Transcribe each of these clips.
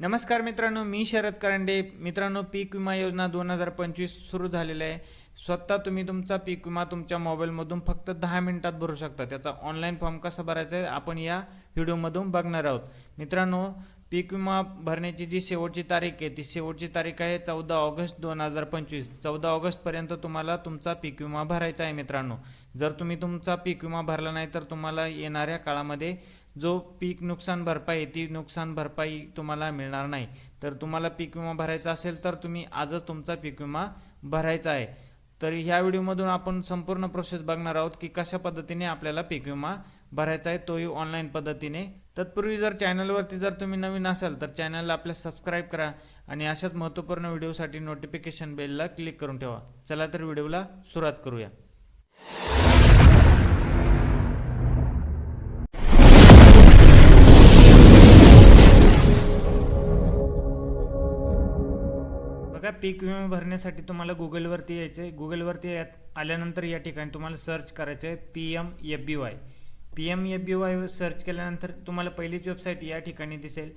नमस्कार मित्रांनो मी शरद करंडे. मित्रांनो पीक विमा योजना दोन हजार पंचवीस सुरू झालेलं आहे. स्वतः तुम्ही तुमचा पीक विमा तुमच्या मोबाईलमधून फक्त दहा मिनिटात भरू शकता. त्याचा ऑनलाईन फॉर्म कसा भरायचा आहे आपण या व्हिडिओमधून बघणार आहोत. मित्रांनो पीक विमा भरण्याची जी शेवटची तारीख आहे ती शेवटची तारीख आहे चौदा ऑगस्ट दोन हजार पंचवीस. चौदा ऑगस्टपर्यंत तुम्हाला तुमचा पीक विमा भरायचा आहे मित्रांनो. जर तुम्ही तुमचा पीक विमा भरला नाही तर तुम्हाला येणाऱ्या काळामध्ये जो पीक नुकसान भरपाई आहे, ती नुकसान भरपाई तुम्हाला मिळणार नाही. तर तुम्हाला पीक विमा भरायचा असेल तर तुम्ही आजच तुमचा पीक विमा भरायचा आहे. तर ह्या व्हिडिओमधून आपण संपूर्ण प्रोसेस बघणार आहोत की कशा पद्धतीने आपल्याला पीक विमा भरायचा आहे तोही ऑनलाईन पद्धतीने. तत्पूर्वी जर चॅनलवरती जर तुम्ही नवीन असाल तर चॅनलला आपल्या सबस्क्राईब करा आणि अशाच महत्त्वपूर्ण व्हिडिओसाठी नोटिफिकेशन बेलला क्लिक करून ठेवा. चला तर व्हिडिओला सुरुवात करूया. पीक विमा भरण्यासाठी तुम्हाला गुगलवरती यायचं आहे गुगलवरती यात आल्यानंतर या ठिकाणी तुम्हाला सर्च करायचं आहे P M F B Y. P M F B Y search केल्यानंतर तुम्हाला पहिलीच वेबसाईट या ठिकाणी दिसेल.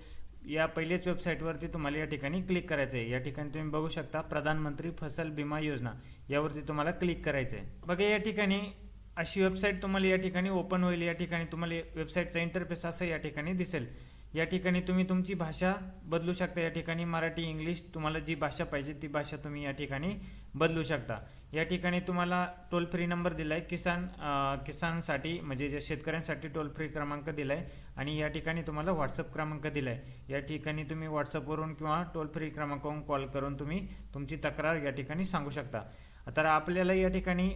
या पहिल्याच वेबसाईटवरती तुम्हाला या ठिकाणी क्लिक करायचं आहे या ठिकाणी तुम्ही बघू शकता प्रधानमंत्री फसल विमा योजना. यावरती तुम्हाला क्लिक करायचं आहे बघा या ठिकाणी अशी वेबसाईट तुम्हाला या ठिकाणी ओपन होईल. या ठिकाणी तुम्हाला वेबसाईटचा इंटरफेस असं या ठिकाणी दिसेल. या ठिकाणी तुम्ही तुमची भाषा बदलू शकता. या ठिकाणी मराठी इंग्लिश तुम्हाला जी भाषा पाहिजे ती भाषा तुम्ही या ठिकाणी बदलू शकता. या ठिकाणी तुम्हाला टोल फ्री नंबर दिला आहे किसान किसानसाठी म्हणजे जे शेतकऱ्यांसाठी टोल फ्री क्रमांक दिला आहे आणि या ठिकाणी तुम्हाला व्हॉट्सअप क्रमांक दिला आहे या ठिकाणी तुम्ही व्हॉट्सअपवरून किंवा टोल फ्री क्रमांकावरून कॉल करून तुम्ही तुमची तक्रार या ठिकाणी सांगू शकता. तर आपल्याला या ठिकाणी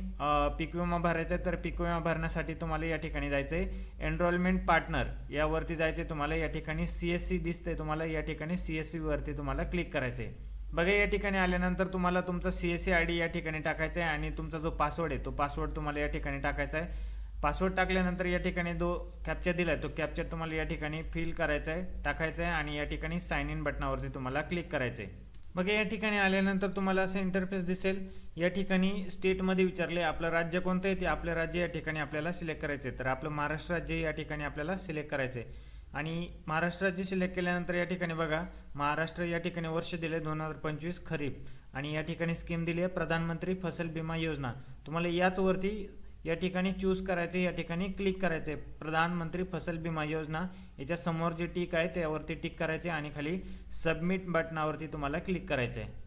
पीक विमा भरायचा आहे तर पीक विमा भरण्यासाठी तुम्हाला या ठिकाणी जायचं आहे एनरोलमेंट पार्टनर यावरती जायचं आहे तुम्हाला या ठिकाणी सी एस सी दिसतंय तुम्हाला या ठिकाणी सी एस सीवरती तुम्हाला क्लिक करायचं आहे बघा या ठिकाणी आल्यानंतर तुम्हाला तुमचा C S C I D या ठिकाणी टाकायचा आहे आणि तुमचा जो पासवर्ड आहे तो पासवर्ड तुम्हाला या ठिकाणी टाकायचा आहे पासवर्ड टाकल्यानंतर या ठिकाणी जो कॅप्चर दिला आहे तो कॅप्चर तुम्हाला या ठिकाणी फिल करायचा आहे टाकायचा आहे आणि या ठिकाणी साइन इन बटनावरती तुम्हाला क्लिक करायचं आहे बघा या ठिकाणी आल्यानंतर तुम्हाला असं इंटरफेस दिसेल या ठिकाणी स्टेटमध्ये विचारले आपलं राज्य कोणतं आहे ते आपलं राज्य या ठिकाणी आपल्याला सिलेक्ट करायचं आहे तर आपलं महाराष्ट्र राज्य या ठिकाणी आपल्याला सिलेक्ट करायचं आहे आणि महाराष्ट्राची सिलेक्ट केल्यानंतर या ठिकाणी बघा महाराष्ट्र या ठिकाणी वर्ष दिले दोन हजार पंचवीस खरीप आणि या ठिकाणी स्कीम दिली आहे प्रधानमंत्री फसल बिमा योजना. तुम्हाला याच वरती या ठिकाणी चूज करायचे या ठिकाणी क्लिक करायचे प्रधानमंत्री फसल बिमा योजना याच्या समोर जे टिक आहे त्यावरती टिक करायचे आणि खाली सबमिट बटनावरती तुम्हाला क्लिक करायचं आहे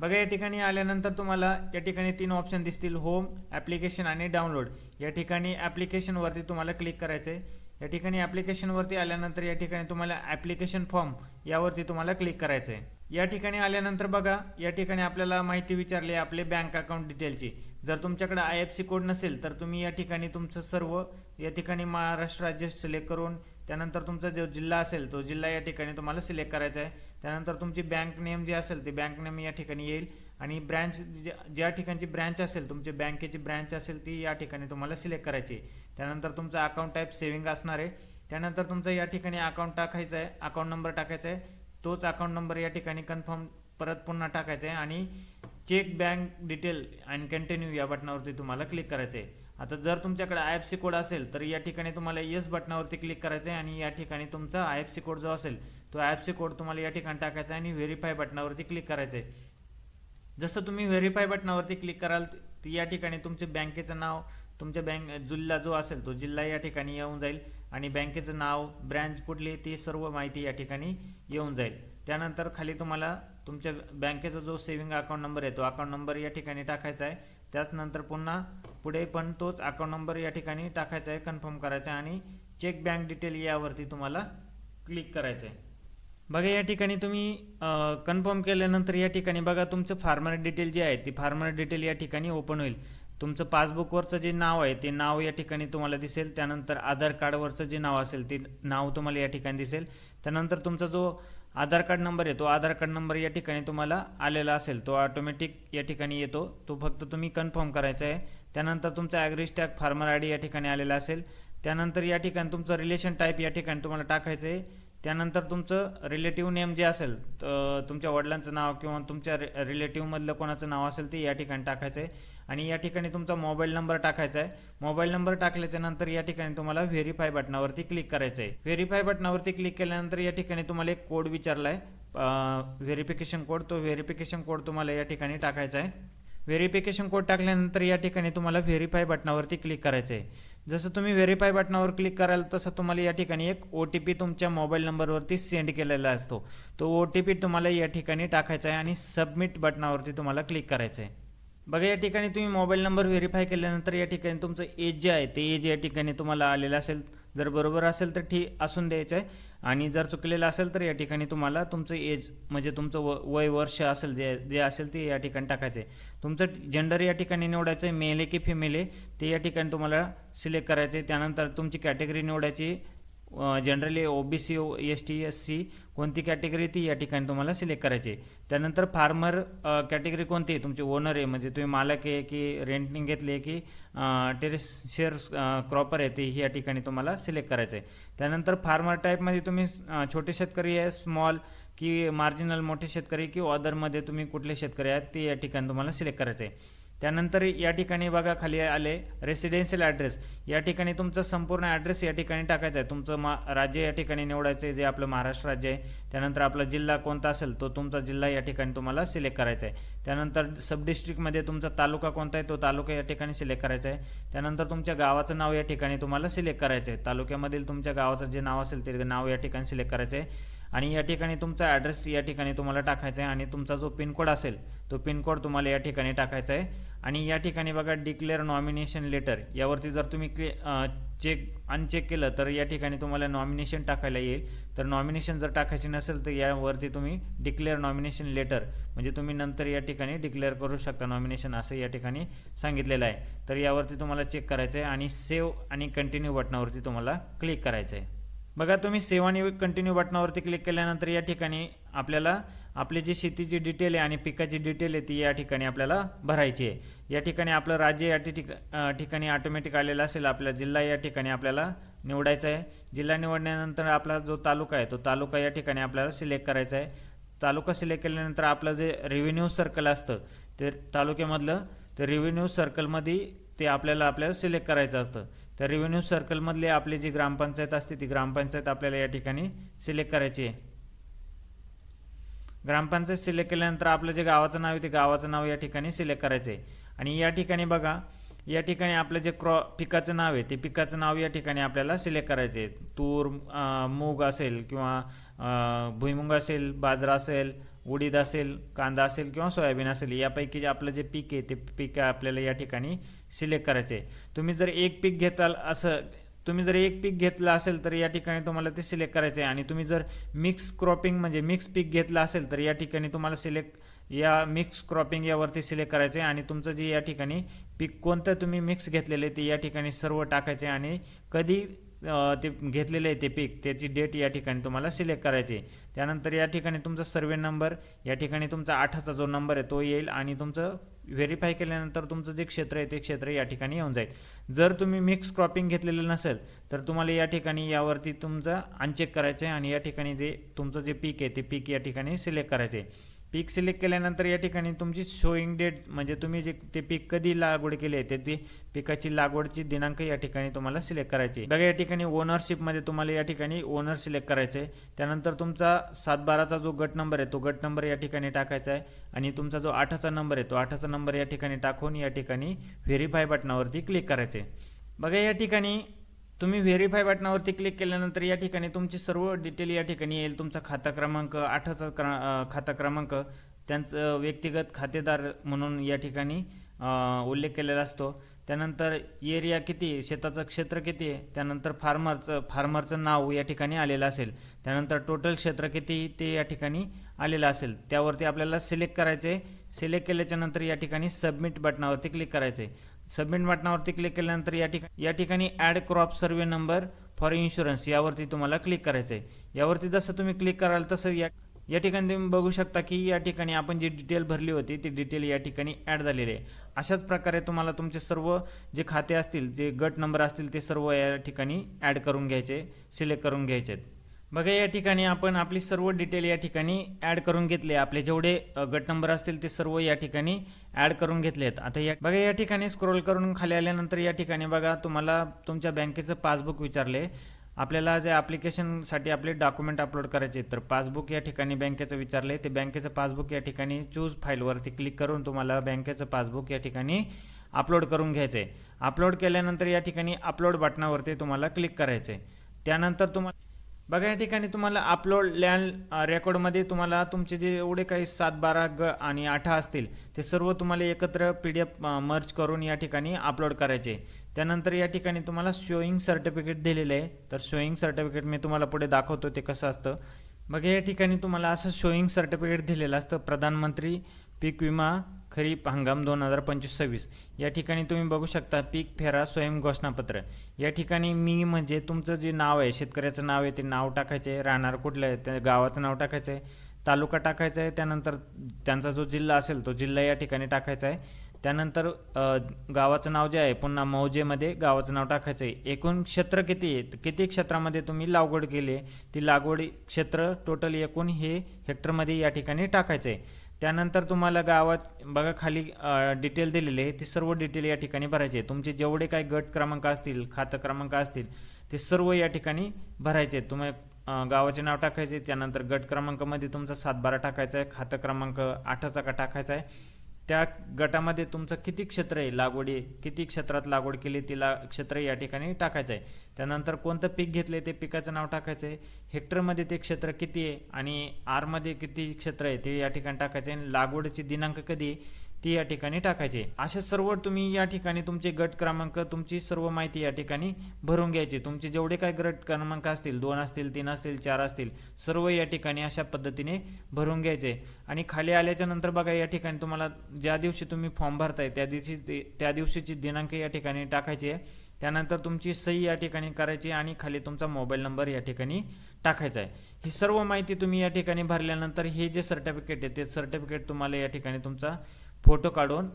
बघा या ठिकाणी आल्यानंतर तुम्हाला या ठिकाणी तीन ऑप्शन दिसतील. होम ॲप्लिकेशन आणि डाउनलोड या ठिकाणी ॲप्लिकेशनवरती तुम्हाला क्लिक करायचं आहे या ठिकाणी ॲप्लिकेशनवरती आल्यानंतर या ठिकाणी तुम्हाला ॲप्लिकेशन फॉर्म यावरती तुम्हाला क्लिक करायचं आहे. या ठिकाणी आल्यानंतर बघा या ठिकाणी आपल्याला माहिती विचारली आहे आपले बँक अकाउंट डिटेलची जर तुमच्याकडे आय एफ सी कोड नसेल तर तुम्ही या ठिकाणी तुमचं सर्व या ठिकाणी महाराष्ट्र राज्य सिलेक्ट करून त्यानंतर तुमचा जो जिल्हा असेल तो जिल्हा या ठिकाणी तुम्हाला सिलेक्ट करायचा आहे. त्यानंतर तुमची बँक नेम जी असेल ती बँक नेम या ठिकाणी येईल. आणि ब्रँच ज्या ठिकाणची ब्रँच असेल तुमची बँकेची ब्रँच असेल ती या ठिकाणी तुम्हाला सिलेक्ट करायची आहे. त्यानंतर तुमचं अकाउंट टाईप सेव्हिंग असणार आहे. त्यानंतर तुमचं या ठिकाणी अकाउंट टाकायचं आहे. अकाउंट नंबर टाकायचा आहे. तोच अकाउंट नंबर या ठिकाणी कन्फर्म परत पुन्हा टाकायचा आहे. आणि चेक बँक डिटेल आणि कंटिन्यू या बटनावरती तुम्हाला क्लिक करायचं आहे. आता जर तुमच्याकडे आय एफ सी कोड असेल तर या ठिकाणी तुम्हाला येस बटनावरती क्लिक करायचं आहे. आणि या ठिकाणी तुमचा आय एफ सी कोड जो असेल तो आय एफ सी कोड तुम्हाला या ठिकाणी टाकायचा आहे. आणि व्हेरीफाय बटनावरती क्लिक करायचं आहे. जसं तुम्ही व्हेरीफाय बटनावरती क्लिक कराल त- या ठिकाणी तुमचे बँकेचं नाव तुमच्या बँक जिल्हा जो असेल तो जिल्हा या ठिकाणी येऊन जाईल आणि बँकेचं नाव ब्रँच कुठली ती सर्व माहिती या ठिकाणी येऊन जाईल. त्यानंतर खाली तुम्हाला तुमच्या बँकेचा जो सेव्हिंग अकाउंट नंबर आहे तो अकाउंट नंबर या ठिकाणी टाकायचा आहे. त्याचनंतर पुन्हा पुढे पण तोच अकाउंट नंबर या ठिकाणी टाकायचा आहे कन्फर्म करायचा आहे आणि चेक बँक डिटेल यावरती तुम्हाला क्लिक करायचं आहे. बघा या ठिकाणी तुम्ही कन्फर्म केल्यानंतर या ठिकाणी बघा तुमचं फार्मर डिटेल जे आहे ती फार्मर डिटेल या ठिकाणी ओपन होईल. तुमचं पासबुकवरचं जे नाव आहे ते नाव या ठिकाणी तुम्हाला दिसेल. त्यानंतर आधार कार्डवरचं जे नाव असेल ते नाव तुम्हाला या ठिकाणी दिसेल. त्यानंतर तुमचा जो आधार कार्ड नंबर आहे तो आधार कार्ड नंबर या ठिकाणी तुम्हाला आलेला असेल तो ऑटोमॅटिक या ठिकाणी येतो. तो फक्त तुम्ही कन्फर्म करायचा आहे. त्यानंतर तुमचा ॲग्रिस्टॅग फार्मर आय डी या ठिकाणी आलेला असेल. त्यानंतर या ठिकाणी तुमचं रिलेशन टाईप या ठिकाणी तुम्हाला टाकायचं आहे. त्यानंतर तुमचं रिलेटिव्ह नेम जे असेल तुमच्या वडिलांचं नाव किंवा तुमच्या रि रिलेटिव्हमधलं कोणाचं नाव असेल ते या ठिकाणी टाकायचं आहे आणि या ठिकाणी तुमचा मोबाईल नंबर टाकायचा आहे मोबाईल नंबर टाकल्याच्या नंतर या ठिकाणी तुम्हाला व्हेरीफाय बटनावरती क्लिक करायचं आहे व्हेरीफाय बटनावरती क्लिक केल्यानंतर या ठिकाणी तुम्हाला एक कोड विचारला आहे व्हेरिफिकेशन कोड तो व्हेरिफिकेशन कोड तुम्हाला या ठिकाणी टाकायचा आहे व्हेरिफिकेशन कोड टाकल्यानंतर या ठिकाणी तुम्हाला व्हेरीफाय बटनावरती क्लिक करायचं आहे जसं तुम्ही व्हेरीफाय बटनावर क्लिक कराल तसं तुम्हाला या ठिकाणी एक ओ टी पी तुमच्या मोबाईल नंबरवरती सेंड केलेला असतो. तो ओ टी पी तुम्हाला या ठिकाणी टाकायचा आहे आणि सबमिट बटनावरती तुम्हाला क्लिक करायचं आहे बघा या ठिकाणी तुम्ही मोबाईल नंबर व्हेरीफाय केल्यानंतर या ठिकाणी तुमचं एज जे आहे ते एज या ठिकाणी तुम्हाला आलेलं असेल. जर बरोबर असेल तर ठीक असून द्यायचं आहे आणि जर चुकलेलं असेल तर या ठिकाणी तुम्हाला तुमचं एज म्हणजे तुमचं व वय वर्ष असेल जे जे असेल ते या ठिकाणी टाकायचं आहे तुमचं जेंडर या ठिकाणी निवडायचं आहे मेल आहे की फिमेल आहे ते या ठिकाणी तुम्हाला सिलेक्ट करायचं आहे त्यानंतर तुमची कॅटेगरी निवडायची generally O B C S T S C कोणती कॅटेगरी ती या ठिकाणी तुम्हाला सिलेक्ट करायची आहे. त्यानंतर फार्मर कॅटेगरी कोणती आहे? तुमची ओनर आहे म्हणजे तुम्ही मालक आहे की रेंटनिंग घेतली आहे की टेरेस शेअर्स क्रॉपर आहे ते ही या ठिकाणी तुम्हाला सिलेक्ट करायचं आहे. त्यानंतर फार्मर टाईपमध्ये तुम्ही छोटे शेतकरी आहे स्मॉल की मार्जिनल मोठे शेतकरी की ऑदरमध्ये तुम्ही कुठले शेतकरी आहेत ते या ठिकाणी तुम्हाला सिलेक्ट करायचं आहे. त्यानंतर या ठिकाणी बघा खाली आले रेसिडेन्शियल ॲड्रेस या ठिकाणी तुमचा संपूर्ण ॲड्रेस या ठिकाणी टाकायचा आहे. तुमचं मा राज्य या ठिकाणी निवडायचं आहे जे आपलं महाराष्ट्र राज्य आहे. त्यानंतर आपला जिल्हा कोणता असेल तो तुमचा जिल्हा या ठिकाणी तुम्हाला सिलेक्ट करायचा आहे. त्यानंतर सब डिस्ट्रिक्टमध्ये तुमचा तालुका कोणता आहे तो तालुका या ठिकाणी सिलेक्ट करायचा आहे. त्यानंतर तुमच्या गावाचं नाव या ठिकाणी तुम्हाला सिलेक्ट करायचं आहे. तालुक्यामधील तुमच्या गावाचं जे नाव असेल ते नाव या ठिकाणी सिलेक्ट करायचं आहे. आणि या ठिकाणी तुमचा ॲड्रेस या ठिकाणी तुम्हाला टाकायचा आहे आणि तुमचा जो पिनकोड असेल तो पिनकोड तुम्हाला या ठिकाणी टाकायचा आहे. आणि या ठिकाणी बघा डिक्लेअर नॉमिनेशन लेटर यावरती जर तुम्ही क्लि चेक अनचेक केलं तर या ठिकाणी तुम्हाला नॉमिनेशन टाकायला येईल. तर नॉमिनेशन जर टाकायची नसेल तर यावरती तुम्ही डिक्लेअर नॉमिनेशन लेटर म्हणजे तुम्ही नंतर या ठिकाणी डिक्लेअर करू शकता नॉमिनेशन असं या ठिकाणी सांगितलेलं आहे. तर यावरती तुम्हाला चेक करायचं आहे आणि सेव्ह आणि कंटिन्यू बटनावरती तुम्हाला क्लिक करायचं आहे. बघा तुम्ही सेव्ह आणि कंटिन्यू बटनावरती क्लिक केल्यानंतर या ठिकाणी आपल्याला आपली जी शेतीची डिटेल आहे आणि पिकाची डिटेल आहे ती या ठिकाणी आपल्याला भरायची आहे. या ठिकाणी आपलं राज्य या ठिकाणी ऑटोमॅटिक आलेलं असेल आपला जिल्हा या ठिकाणी आपल्याला निवडायचा आहे. जिल्हा निवडल्यानंतर आपला जो तालुका आहे तो तालुका या ठिकाणी आपल्याला सिलेक्ट करायचा आहे. तालुका सिलेक्ट केल्यानंतर आपलं जे रेव्हेन्यू सर्कल असतं ते तालुक्यामधलं ते रेव्हेन्यू सर्कलमध्ये ते आपल्याला आपल्याला सिलेक्ट करायचं असतं. तर रेव्हेन्यू सर्कलमधले आपली जी ग्रामपंचायत असते ती ग्रामपंचायत आपल्याला या ठिकाणी सिलेक्ट करायची आहे. ग्रामपंचायत सिलेक्ट केल्यानंतर आपलं जे गावाचं नाव आहे ते गावाचं नाव या ठिकाणी सिलेक्ट करायचं आहे. आणि या ठिकाणी बघा या ठिकाणी आपलं जे क्रॉ पिकाचं नाव आहे ते पिकाचं नाव या ठिकाणी आपल्याला सिलेक्ट करायचे आहे. तूर मूग असेल किंवा अं, भुईमुग असेल बाजरा असेल उडीद असेल कांदा असेल किंवा सोयाबीन असेल यापैकी जे आपलं जे पीक आहे ते पीक आपल्याला या ठिकाणी सिलेक्ट करायचे आहे तुम्ही जर एक पीक घेताल असं तुम्ही जर एक पीक घेतलं असेल तर या ठिकाणी तुम्हाला ते सिलेक्ट करायचं आहे आणि तुम्ही जर मिक्स क्रॉपिंग म्हणजे मिक्स पीक घेतलं असेल तर या ठिकाणी तुम्हाला सिलेक्ट या मिक्स क्रॉपिंग यावरती सिलेक्ट करायचं आहे आणि तुमचं जे या ठिकाणी पीक कोणतं तुम्ही मिक्स घेतलेलं आहे ते या ठिकाणी सर्व टाकायचे आणि कधी ते घेतलेलं आहे ते पीक त्याची डेट या ठिकाणी तुम्हाला सिलेक्ट करायची आहे. त्यानंतर या ठिकाणी तुमचा सर्वे नंबर या ठिकाणी तुमचा आठाचा जो नंबर आहे तो येईल आणि तुमचं व्हेरीफाय केल्यानंतर तुमचं जे क्षेत्र आहे ते क्षेत्र या ठिकाणी येऊन जाईल. जर तुम्ही मिक्स क्रॉपिंग घेतलेलं नसेल तर तुम्हाला या ठिकाणी यावरती तुमचं अनचेक करायचं आहे आणि या ठिकाणी जे तुमचं जे पीक आहे ते पीक या ठिकाणी सिलेक्ट करायचे आहे. पीक सिलेक्ट केल्यानंतर या ठिकाणी तुमची शोईंग डेट म्हणजे तुम्ही जे ते पीक कधी लागवड केली आहे ते ती पिकाची लागवडची दिनांक या ठिकाणी तुम्हाला सिलेक्ट करायची आहे. बघा या ठिकाणी ओनरशिपमध्ये तुम्हाला या ठिकाणी ओनर सिलेक्ट करायचं आहे. त्यानंतर तुमचा सातबाराचा जो गट नंबर आहे तो गट नंबर या ठिकाणी टाकायचा आहे. आणि तुमचा जो आठाचा नंबर आहे तो आठाचा नंबर या ठिकाणी टाकून या ठिकाणी व्हेरीफाय बटनावरती क्लिक करायचे बघा या ठिकाणी तुम्ही व्हेरीफाय बटनावरती क्लिक केल्यानंतर या ठिकाणी तुमची सर्व डिटेल या ठिकाणी येईल. तुमचा खाता क्रमांक आठाचा क्र खाता क्रमांक त्यांचं व्यक्तिगत खातेदार म्हणून या ठिकाणी उल्लेख केलेला असतो. त्यानंतर एरिया किती आहे? शेताचं क्षेत्र किती आहे? त्यानंतर फार्मरचं फार्मरचं नाव या ठिकाणी आलेलं असेल. त्यानंतर टोटल क्षेत्र किती ते या ठिकाणी आलेलं असेल. त्यावरती आपल्याला सिलेक्ट करायचं आहे सिलेक्ट केल्याच्यानंतर या ठिकाणी सबमिट बटनावरती क्लिक करायचं आहे सबमिट बटनावरती क्लिक केल्यानंतर या ठिकाणी या ठिकाणी add crop survey number for insurance यावरती तुम्हाला क्लिक करायचं आहे यावरती जसं तुम्ही क्लिक कराल तसं या या ठिकाणी तुम्ही बघू शकता की या ठिकाणी आपण जी डिटेल भरली होती ती डिटेल या ठिकाणी ॲड झालेली आहे. अशाच प्रकारे तुम्हाला तुमचे सर्व जे खाते असतील जे गट नंबर असतील ते सर्व या ठिकाणी ॲड करून घ्यायचे सिलेक्ट करून घ्यायचे आहेत बघा या ठिकाणी आपण आपली सर्व डिटेल या ठिकाणी ॲड करून घेतले. आपले जेवढे गट नंबर असतील ते सर्व या ठिकाणी ॲड करून घेतले आहेत आता या बघा या ठिकाणी स्क्रोल करून खाली आल्यानंतर या ठिकाणी बघा तुम्हाला तुमच्या बँकेचं पासबुक विचारले. आपल्याला जे ॲप्लिकेशनसाठी आपले डॉक्युमेंट अपलोड करायचे आहेत, तर पासबुक या ठिकाणी बँकेचं विचारले. ते बँकेचं पासबुक या ठिकाणी चूज फाईलवरती क्लिक करून तुम्हाला बँकेचं पासबुक या ठिकाणी अपलोड करून घ्यायचं आहे अपलोड केल्यानंतर या ठिकाणी अपलोड बटनावरती तुम्हाला क्लिक करायचं आहे त्यानंतर तुम्हाला बघा या ठिकाणी तुम्हाला अपलोड लँड रेकॉर्डमध्ये तुम्हाला तुमचे जे एवढे काही सात बारा ग आणि आठा असतील ते सर्व तुम्हाला एकत्र पी डी एफ मर्ज करून या ठिकाणी अपलोड करायचे. त्यानंतर या ठिकाणी तुम्हाला शोईंग सर्टिफिकेट दिलेलं आहे. तर शोईंग सर्टिफिकेट मी तुम्हाला पुढे दाखवतो ते कसं असतं. बघा या ठिकाणी तुम्हाला असं शोईंग सर्टिफिकेट दिलेलं असतं. प्रधानमंत्री पीक विमा खरीप हंगाम दोन हजार पंचवीस सव्वीस. या ठिकाणी तुम्ही बघू शकता पीक फेरा स्वयं घोषणापत्र. या ठिकाणी मी म्हणजे तुमचं जे नाव आहे शेतकऱ्याचं नाव आहे ते नाव टाकायचं आहे. राहणार कुठलं आहे त्या गावाचं नाव टाकायचं आहे. तालुका टाकायचा आहे. त्यानंतर त्यांचा जो जिल्हा असेल तो जिल्हा या ठिकाणी टाकायचा आहे. त्यानंतर गावाचं नाव जे आहे पुन्हा मौजेमध्ये गावाचं नाव टाकायचं आहे. एकूण क्षेत्र किती आहे? किती क्षेत्रामध्ये तुम्ही लागवड केली आहे? ती लागवड क्षेत्र टोटल एकूण हे हेक्टरमध्ये या ठिकाणी टाकायचं आहे. त्यानंतर तुम्हाला गावात बघा खाली डिटेल दिलेले आहे. ते सर्व डिटेल या ठिकाणी भरायचे आहे तुमचे जेवढे काही गट क्रमांक असतील खातं क्रमांक असतील ते सर्व या ठिकाणी भरायचे आहेत. तुम्ही गावाचे नाव टाकायचे त्यानंतर गट क्रमांकामध्ये तुमचा सातबारा टाकायचा आहे खातं क्रमांक आठाचा का टाकायचा आहे. त्या गटामध्ये तुमचं किती क्षेत्र आहे? लागवडी किती क्षेत्रात लागवड केली ती ला क्षेत्र या ठिकाणी टाकायचं आहे. त्यानंतर कोणतं पीक घेतलं ते पिकाचं नाव टाकायचं आहे हेक्टरमध्ये ते क्षेत्र किती आहे? आणि आरमध्ये किती क्षेत्र आहे ते या ठिकाणी टाकायचं आहे आणि लागवडीची दिनांक कधी ती या ठिकाणी टाकायचे अशा असे सर्व तुम्ही या ठिकाणी तुमचे गट क्रमांक तुमची सर्व माहिती या ठिकाणी भरून घ्यायची तुमचे जेवढे काय गट क्रमांक असतील दोन असतील तीन असतील चार असतील सर्व या ठिकाणी अशा पद्धतीने भरून घ्यायचे आणि खाली आल्याच्यानंतर बघा या ठिकाणी तुम्हाला ज्या दिवशी तुम्ही फॉर्म भरताय त्या दिवशी ते- त्या दिवशीची दिनांक या ठिकाणी टाकायची आहे त्यानंतर तुमची सही या ठिकाणी करायची आणि खाली तुमचा मोबाईल नंबर या ठिकाणी टाकायचा आहे ही सर्व माहिती तुम्ही या ठिकाणी भरल्यानंतर हे जे सर्टिफिकेट आहे ते सर्टिफिकेट तुम्हाला या ठिकाणी तुमचा फोटो काढून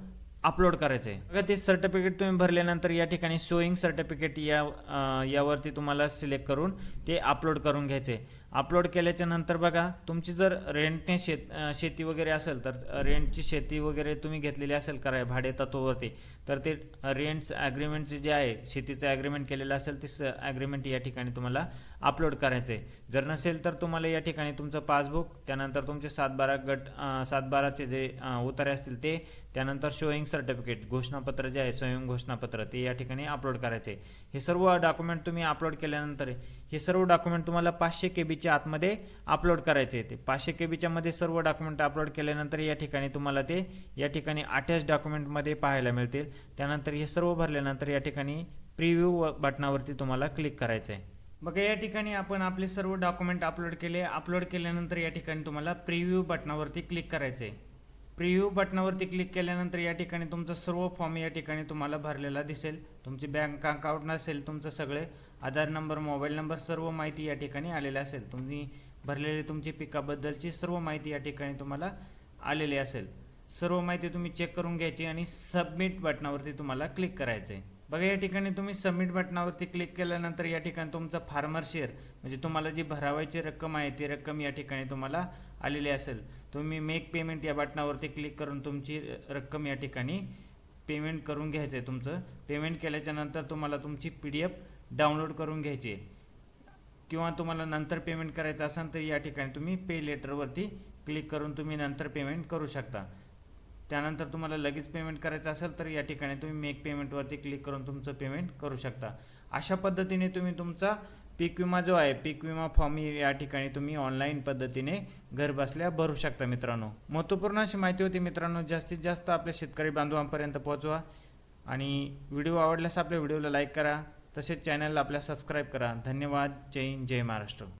अपलोड करायचं. आहे बघा ते सर्टिफिकेट तुम्ही भरल्यानंतर या ठिकाणी शोईंग सर्टिफिकेट या यावरती तुम्हाला सिलेक्ट करून ते अपलोड करून घ्यायचे. अपलोड केल्याच्यानंतर बघा तुमची जर रेंटने शेत शेती वगैरे असेल तर रेंटची शेती वगैरे तुम्ही घेतलेली असेल कराय भाडे तत्वावरती तर ते रेंट्स ॲग्रीमेंटचे जे आहे शेतीचं ॲग्रीमेंट केलेलं असेल ते ॲग्रीमेंट या ठिकाणी तुम्हाला अपलोड करायचं आहे जर नसेल तर तुम्हाला या ठिकाणी तुमचं पासबुक त्यानंतर तुमचे सातबारा गट सातबाराचे जे उतारे असतील ते त्यानंतर शोईंग सर्टिफिकेट घोषणापत्र जे आहे स्वयं घोषणापत्र ते या ठिकाणी अपलोड करायचे हे सर्व डॉक्युमेंट तुम्ही अपलोड केल्यानंतर हे सर्व डॉक्युमेंट तुम्हाला पाचशे के बीच्या आतमध्ये अपलोड करायचे ते पाचशे के बीच्या मध्ये सर्व डॉक्युमेंट अपलोड केल्यानंतर या ठिकाणी तुम्हाला ते या ठिकाणी अटॅच डॉक्युमेंटमध्ये पाहायला मिळतील. त्यानंतर हे सर्व भरल्यानंतर या ठिकाणी प्रिव्ह्यू बटनावरती तुम्हाला क्लिक करायचं आहे बघा या ठिकाणी आपण आपले सर्व डॉक्युमेंट अपलोड केले. अपलोड केल्यानंतर या ठिकाणी तुम्हाला प्रिव्ह्यू बटनावरती क्लिक करायचं आहे प्रिव्ह्यू बटनावरती क्लिक केल्यानंतर या ठिकाणी तुमचा सर्व फॉर्म या ठिकाणी तुम्हाला भरलेला दिसेल. तुमची बँक अकाउंट नसेल तुमचं सगळे आधार नंबर मोबाईल नंबर सर्व माहिती या ठिकाणी आलेली असेल. तुम्ही भरलेली तुमची पिकाबद्दलची सर्व माहिती या ठिकाणी तुम्हाला आलेली असेल. सर्व माहिती तुम्ही चेक करून घ्यायची आणि सबमिट बटनावरती तुम्हाला क्लिक करायचं आहे बघा या ठिकाणी तुम्ही सबमिट बटनावरती क्लिक केल्यानंतर या ठिकाणी तुमचा फार्मर शेअर म्हणजे तुम्हाला जी भरावायची रक्कम आहे ती रक्कम या ठिकाणी तुम्हाला आलेली असेल तुम्ही मेक पेमेंट या बटनावरती क्लिक करून तुमची रक्कम या ठिकाणी पेमेंट करून घ्यायचं. आहे तुमचं पेमेंट केल्याच्यानंतर तुम्हाला तुमची पी डी एफ डाउनलोड करून घ्यायची. आहे किंवा तुम्हाला नंतर पेमेंट करायचं असेल तर या ठिकाणी तुम्ही पे लेटरवरती क्लिक करून तुम्ही नंतर पेमेंट करू शकता. त्यानंतर तुम्हाला लगेच पेमेंट करायचं असेल तर या ठिकाणी तुम्ही मेक पेमेंटवरती क्लिक करून तुमचं पेमेंट करू शकता. अशा पद्धतीने तुम्ही तुमचा पीक विमा जो आहे पीक विमा फॉर्म या ठिकाणी तुम्ही ऑनलाईन पद्धतीने घरबसल्या भरू शकता मित्रांनो. महत्त्वपूर्ण अशी माहिती होती मित्रांनो जास्तीत जास्त आपल्या शेतकरी बांधवांपर्यंत पोहोचवा आणि व्हिडिओ आवडल्यास आपल्या व्हिडिओला लाईक करा तसेच चॅनलला आपल्या सबस्क्राईब करा. धन्यवाद. जय हिंद जय महाराष्ट्र.